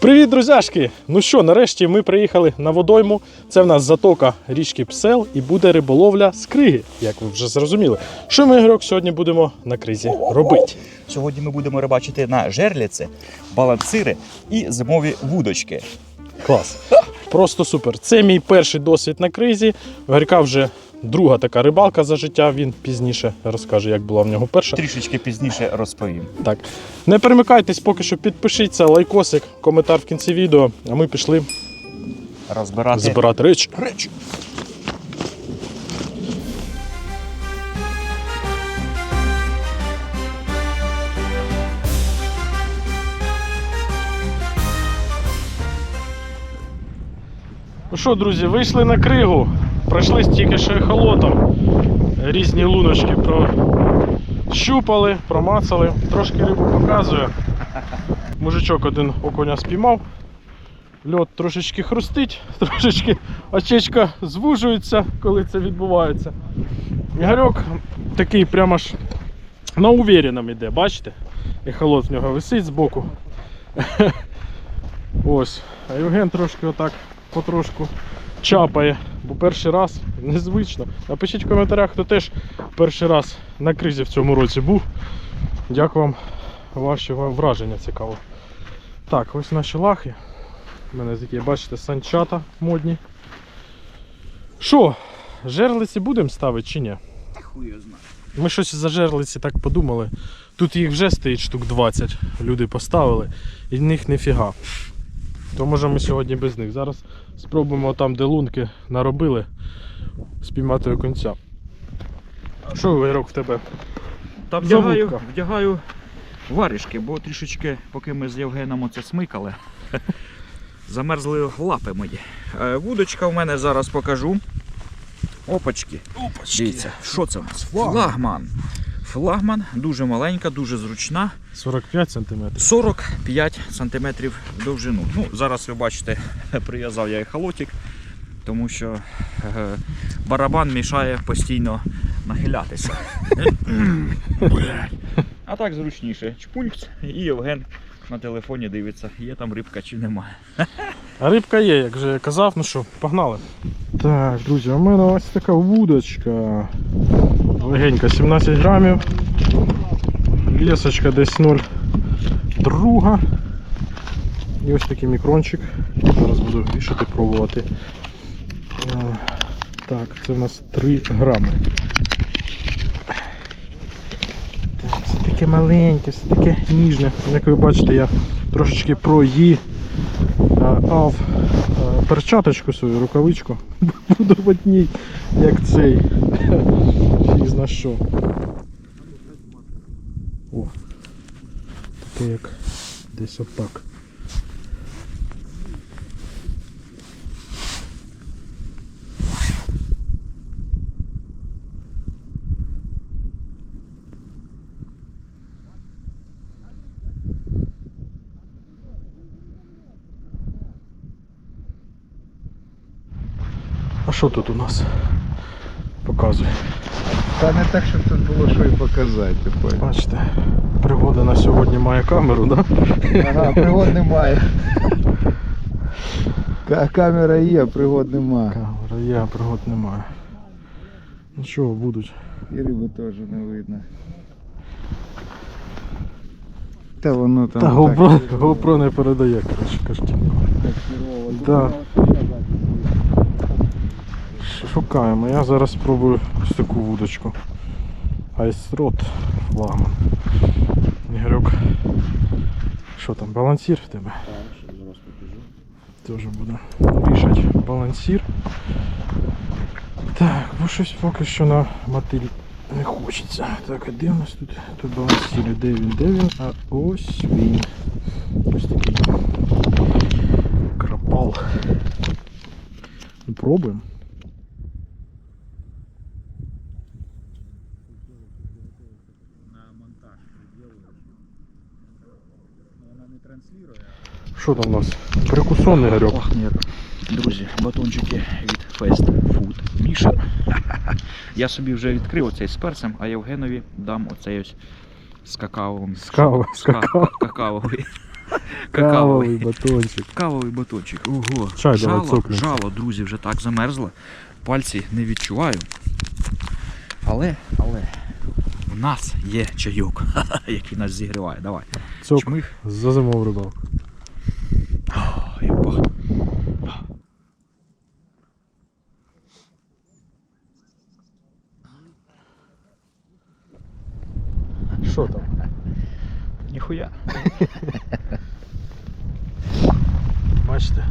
Привіт, друзяшки! Ну що, нарешті ми приїхали на водойму. Це в нас затока річки Псел і буде риболовля з криги, як ви вже зрозуміли. Що ми, Ігорьок, сьогодні будемо на кризі робити? Сьогодні ми будемо рибачити на жерліці, балансири і зимові вудочки. Клас. Просто супер. Це мій перший досвід на кризі. В вже друга така рибалка за життя. Він пізніше розкаже, як була в нього перша. Трішечки пізніше розповім. Так. Не перемикайтесь, поки що підпишіться, лайкосик, коментар в кінці відео, а ми пішли Розбирати збирати речі. речі. Ну що, друзі, вийшли на кригу, пройшли тільки що ехолотом. Різні луночки прощупали, промацали. Трошки рибу показую. Мужичок один окуня спіймав. Льот трошечки хрустить, трошечки очечка звужується, коли це відбувається. Ігорьок такий прямо ж на увіреному йде, бачите? Ехолот в нього висить збоку. Ось. А Євген трошки отак потрошку чапає, бо перший раз незвично. Напишіть в коментарях, хто теж перший раз на кризі в цьому році був. Як вам ваші враження цікаво. Так, ось наші лахи. У мене такі, бачите, санчата модні. Що, жерлиці будемо ставити чи ні? Хуя знає. Ми щось за жерлиці так подумали. Тут їх вже стоїть штук 20. Люди поставили, і в них ніфіга. То може ми сьогодні без них. Зараз спробуємо там, де лунки наробили, спіймати окунця. Що вирок в тебе? Та вдягаю, вдягаю варішки, бо трішечки, поки ми з Євгеном оце смикали, замерзли лапи мої. Е, Вудочка в мене зараз покажу. Опачки. Дивіться, що це у нас? Флагман. Флагман. Дуже маленька, дуже зручна. 45 см. 45 см довжину. Ну, зараз ви бачите, прив'язав я ехолотик, тому що е, барабан мішає постійно нахилятися. а так зручніше. Чпунькс і Євген на телефоні дивиться, є там рибка чи немає. А рибка є, як же я казав, ну що, погнали. Так, друзі, у мене ось така вудочка. Легенька 17 грамів. Лісочка десь 0,2. І ось такий мікрончик. Зараз буду вішати, пробувати. Е, Так, це в нас 3 грами. Так, це таке маленьке, все таке ніжне. Як ви бачите, я трошечки проїв е, перчаточку свою, рукавичку. Буду в одній, як цей. Зна що. О. Таке як десь отак. А що тут у нас? Показуй. Та не так, щоб тут було що і показати. ти. Бачите, пригода на сьогодні має камеру, да? Ага, пригод немає. Камера є, пригод немає. Камера є, а пригод немає. Нічого, будуть. І риби теж не видно. Та воно там. Та так- GoPro, GoPro не передає, коротше, картинку. так. Да. Шукаємо. Я зараз спробую ось таку вудочку. Айсрот флагман. Ігорьок. Що там, балансір в тебе? Теж буде вішать балансір. Так, бо щось поки що на мотиль не хочеться. Так, а де у нас тут? Тут балансір, де він, де він? А ось він. Ось такий. Крапал. Ну, пробуємо. Що там у нас? Перекусонний Ігорьок. Ох, ні. Друзі, батончики від Fast Food Mission. Я собі вже відкрив оцей з перцем, а Євгенові дам оцей ось з какаовим. З кавою, з З ка- какао. какаовий. Какаовий. батончик. Кавовий батончик. Ого. Чай, давай, жало, цокнемося. жало, друзі, вже так замерзло. Пальці не відчуваю. Але, але в нас є чайок, який нас зігріває. Давай. Цок Чмих. за зимову рибалку. Що там? Ніхуя. Бачите?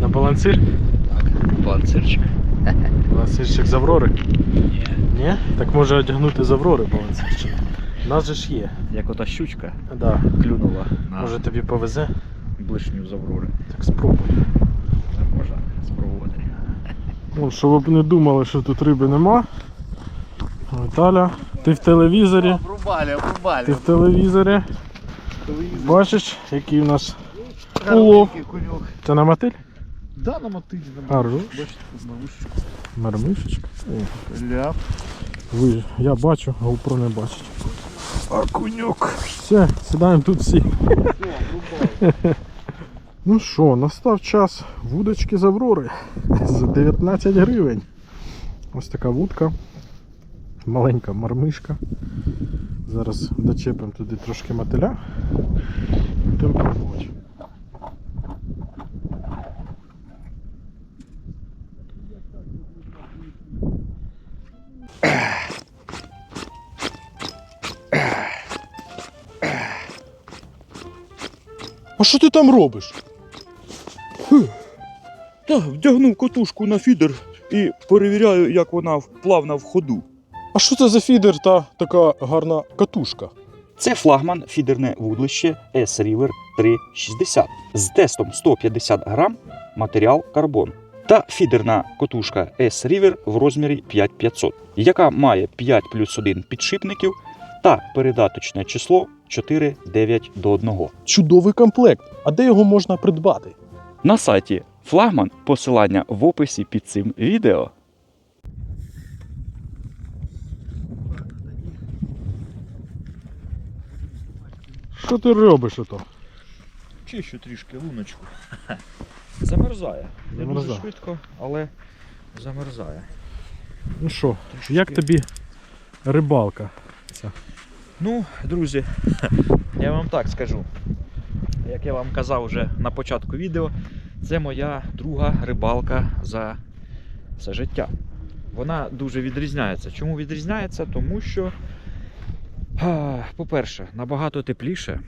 На балансир? Панцирчик. Балансирчик з Аврори? Ні. Ні? Так може одягнути з Аврори балансирчик. У нас же ж є. Як ота щучка Да. клюнула на Може тобі повезе? блишню з Аврори. Так спробуй. Це можна спробувати. Ну, щоб ви б не думали, що тут риби нема. Віталя, ти в телевізорі. Обрубали, обрубали. Ти в телевізорі. Бачиш, який у нас улов. Це на мотиль? Да, на мотилі, на Хорош. Бачите, вушечку. Мармишечка. Ляп. Ви, я бачу, GoPro не бачить. Окуньок. Все, сідаємо тут всі. Ну що, настав час вудочки з Аврори за 19 гривень. Ось така вудка. Маленька мармишка. Зараз дочепимо туди трошки мотиля. Будемо пробувати. А що ти там робиш? Та вдягнув котушку на фідер і перевіряю, як вона плавна в ходу. А що це за фідер та така гарна катушка? Це флагман фідерне вудлище S-River 360 з тестом 150 грам, матеріал карбон. Та фідерна котушка S-River в розмірі 5500, яка має 5 плюс 1 підшипників та передаточне число 4, 9 до 1. Чудовий комплект. А де його можна придбати? На сайті флагман посилання в описі під цим відео. Що ти робиш ото? Чищу трішки луночку. Замерзає. Не дуже швидко, але замерзає. Ну що, Трішечки. як тобі рибалка? ця? Ну, друзі, я вам так скажу. Як я вам казав вже на початку відео, це моя друга рибалка за все життя. Вона дуже відрізняється. Чому відрізняється? Тому що, по-перше, набагато тепліше.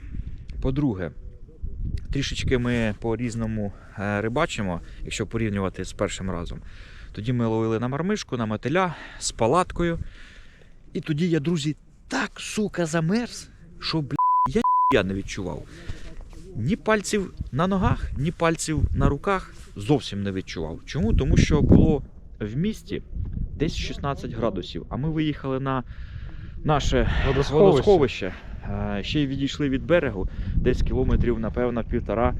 По-друге, трішечки ми по-різному е, рибачимо, якщо порівнювати з першим разом. Тоді ми ловили на мармишку, на мотиля з палаткою. І тоді я, друзі, так, сука, замерз, що, бля, я я не відчував. Ні пальців на ногах, ні пальців на руках зовсім не відчував. Чому? Тому що було в місті десь 16 градусів, а ми виїхали на наше водосховище. Е, Ще й відійшли від берегу, десь кілометрів, напевно, півтора,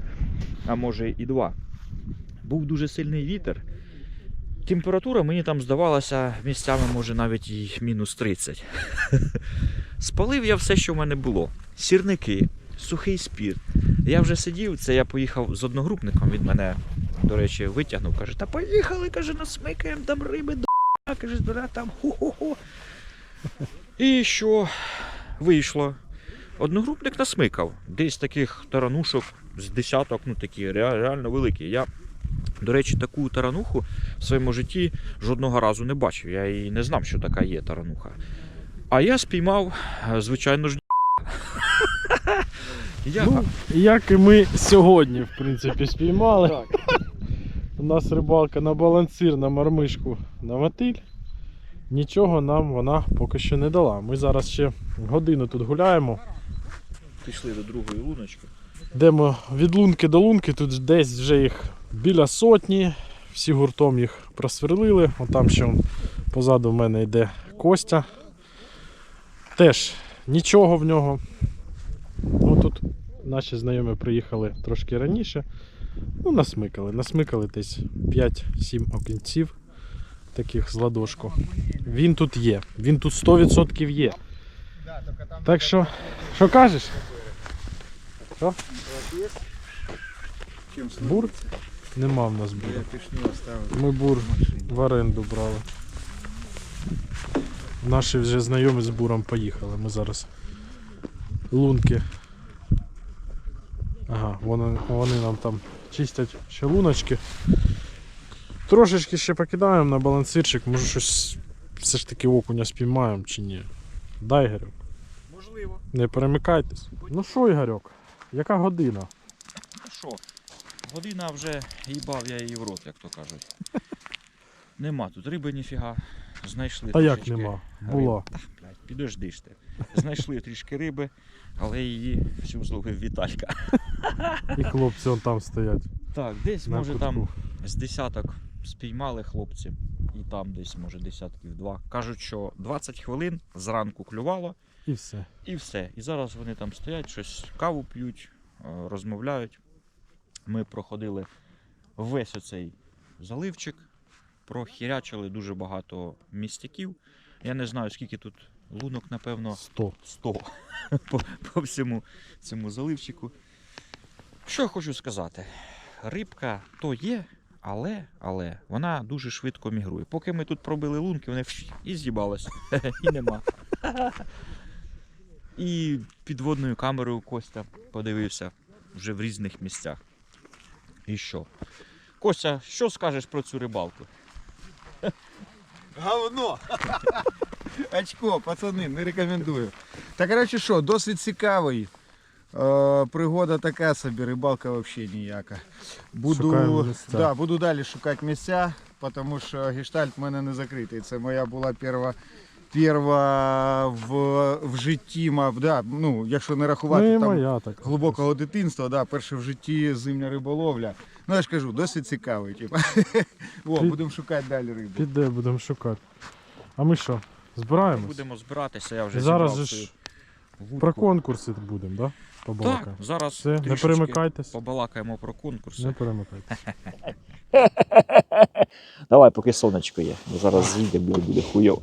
а може і два. Був дуже сильний вітер. Температура мені там здавалася місцями, може навіть і мінус 30. Спалив я все, що в мене було: сірники, сухий спірт. Я вже сидів, це я поїхав з одногрупником. Він мене, до речі, витягнув. Каже: Та поїхали, каже, насмикаємо там риби, до каже, збира там ху-ху-ху. І що вийшло? Одногрупник насмикав. Десь таких таранушок з десяток, ну такі реально великі. Я, до речі, таку тарануху в своєму житті жодного разу не бачив. Я і не знав, що така є тарануха. А я спіймав, е, звичайно ж, я, Ну, як і ми сьогодні, в принципі, спіймали. У нас рибалка на балансир, на мармишку, на мотиль. Нічого нам вона поки що не дала. Ми зараз ще годину тут гуляємо. пішли до другої луночки. Йдемо від лунки до лунки, тут десь вже їх біля сотні. Всі гуртом їх просверлили. Отам ще позаду в мене йде Костя. Теж нічого в нього. Ну тут наші знайомі приїхали трошки раніше. Ну, насмикали. Насмикали десь 5-7 окінців таких з ладошку. Він тут є. Він тут 100% є. Так що, що кажеш? Що? Бур? Нема в нас Я бура. Ми бур в в оренду брали. Наші вже знайомі з буром поїхали. Ми зараз лунки. Ага, вони, вони нам там чистять ще луночки. Трошечки ще покидаємо на балансирчик, може щось все ж таки окуня спіймаємо чи ні. Дай, Ігорюк. Можливо. Не перемикайтесь. Ну що, Ігорьок, яка година? Ну що, година вже їбав я її в рот, як то кажуть. Нема тут риби ніфіга. Знайшли Та як нема? Була. Та, блядь, підожди ж ти. Знайшли трішки риби, але її всю зловив Віталька. І хлопці он там стоять. Так, десь На може кутку. там з десяток спіймали хлопці. І там десь, може, десятків два. Кажуть, що 20 хвилин зранку клювало І все. і все. І зараз вони там стоять, щось каву п'ють, е, розмовляють. Ми проходили весь оцей заливчик, прохірячили дуже багато містяків. Я не знаю, скільки тут лунок, напевно, Сто. 100 по, по всьому цьому заливчику. Що хочу сказати? Рибка то є, але, але вона дуже швидко мігрує. Поки ми тут пробили лунки, вони і з'їбалися. І нема. І підводною камерою Костя подивився вже в різних місцях. І що? Костя, що скажеш про цю рибалку? Говно! Очко, пацани, не рекомендую. Та коротше що, досить цікавий. Е, пригода така собі, рибалка взагалі ніяка. Буду, місця. да, буду далі шукати місця, тому що гештальт в мене не закритий. Це моя була перша, перша в, в житті, мав, да, ну, якщо не рахувати Ну там, моя так. глибокого дитинства, да, перше в житті зимня риболовля. Ну я ж кажу, досить цікавий. Типу. О, Під- будемо шукати далі рибу. Піде, будемо шукати. А ми що? Збираємось? Будемо збиратися, я вже Зараз зібрав же свою ж вудку. про конкурси будемо, да? Так, зараз Все, не трішечки перемикайтесь. побалакаємо про конкурси. Не перемикайтесь. Давай, поки сонечко є. Бо зараз зійде, буде, буде хуйово.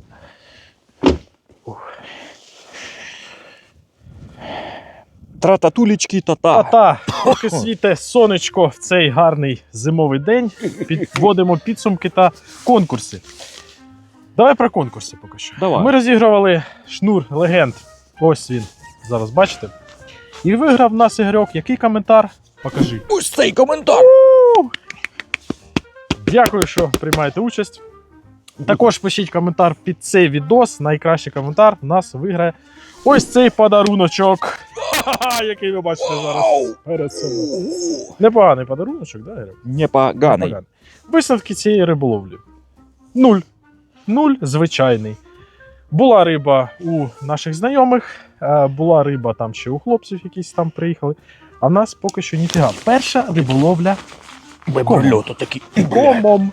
Трататулічки А та-та. та, поки світе сонечко в цей гарний зимовий день, підводимо підсумки та конкурси. Давай про конкурси поки що. Давай. Ми розігрували шнур легенд. Ось він. Зараз бачите. І виграв нас ігрок. Який коментар? Покажи. Ось цей коментар. Дякую, що приймаєте участь. Також пишіть коментар під цей відос. Найкращий коментар в нас виграє ось цей подаруночок. Який ви бачите зараз перед собою. Непоганий подаруночок, да, Ігор? Непоганий. Висновки цієї риболовлі. Нуль. Нуль звичайний. Була риба у наших знайомих, була риба там ще у хлопців, якісь там приїхали. А в нас поки що ніфіга. Перша риболовля такий. комом.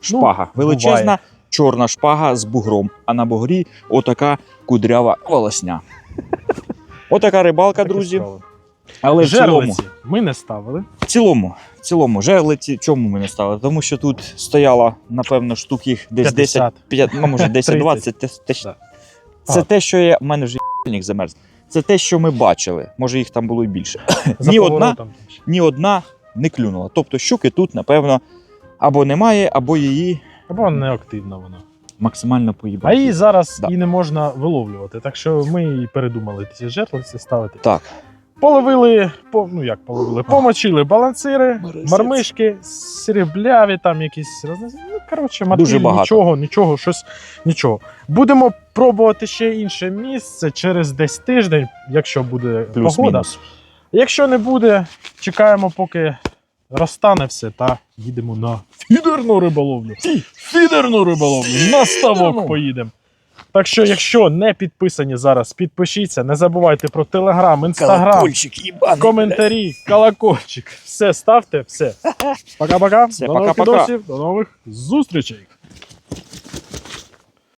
Шпага. Ну, Величезна буває. чорна шпага з бугром, а на бугрі отака кудрява волосня. Отака рибалка, друзі. справи. Але в цілому, ми не ставили. в цілому, в цілому, жерлиці, чому ми не стали? Тому що тут стояло, напевно, штук їх десь 50. 10, 5, ну може 10-20. Це, те- Да. це те, що я, в мене вже їбальник замерз. Це те, що ми бачили. Може їх там було і більше. За Ні одна. Ні одна не клюнула. Тобто щуки тут, напевно, або немає, або її Або неактивна вона. максимально А її зараз Да. і не можна виловлювати. Так що ми і передумали ці жертви ставити. Так. Половили, по, ну як половили, помочили балансири, Морозець. мармишки, срібляві, там якісь Ну, коротше, мотиль, Дуже багато. нічого, нічого, щось, нічого. Будемо пробувати ще інше місце через десь тиждень, якщо буде погода. Плюс-мінус. Якщо не буде, чекаємо, поки розтане все, та їдемо на фідерну риболовлю. Фідерну риболовлю. На ставок поїдемо. Так що, якщо не підписані зараз, підпишіться. Не забувайте про телеграм, інстаграм, Колокольчик їбаний. коментарі, колокольчик. Все ставте, все. Пока-пока. Все, До нових пока-пока. відосів, до нових зустрічей.